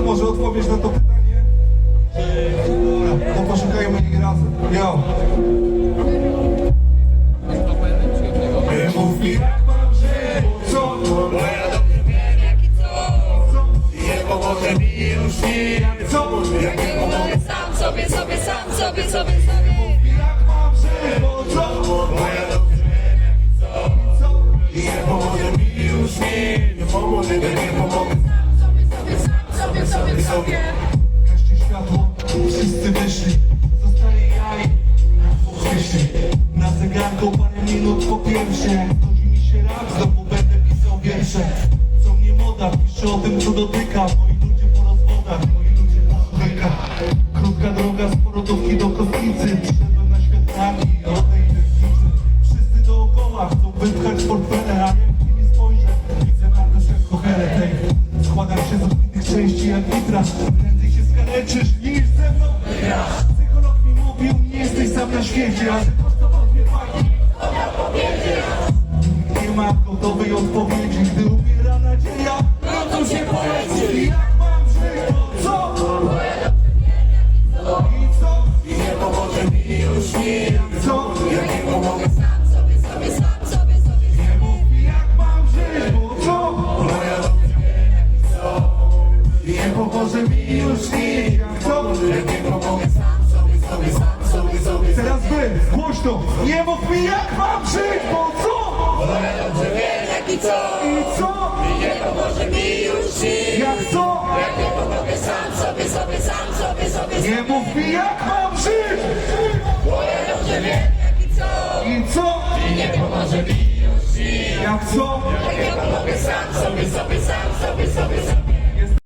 może odpowiesz na to pytanie? To poszukajmy ich razem. Mów mi jak mam żyć, co? Bo ja dobrze wiem jak i co. Nie pomoże mi już nic, co? Jak nie pomoże Sam sobie, sobie, sam sobie, sobie, sobie. mi jak mam żyć, bo co? Bo ja dobrze wiem jak i co. co? Nie pomoże mi już nic, nie pomoże mi, nie pomoże wszyscy wyszli Zostali jaj. Wyszli Na zegarku parę minut po pierwsze. Chodzi mi się rak, znowu będę pisał wiersze. Co mnie moda, pisze o tym co dotyka. Moi ludzie po rozwodach, moi ludzie po szpykach Krótka droga z porodówki do kostnicy. Przyszedłem na światłami i odejdę z nicy Wszyscy dookoła chcą wypchać portfele A jak nie spojrzę, widzę jak kocherę tej. Składam się z odbitych części jak nitra Skaleczysz niż ze mną? Psycholog mi mówił, nie jesteś sam na świecie A ty kosztował mnie paki Nie ma gotowej odpowiedzi Gdy umiera nadzieja. No to się poleci. Pomoże mi już co? Jak nie pomogę sam sobie, sobie, sam sobie, sobie Teraz wy, głośno Nie mów mi jak mam żyć, bo co? Bo ja dobrze wiem Jak i co? i co? Nie pomoże mi już nic. Jak co? Jak nie pomogę sam sobie, sobie, sam sobie, sobie. Nie mów mi jak mam żyć Bo ja dobrze wiem jak i co? I co? Nie pomoże mi już nic. Jak co? Jak nie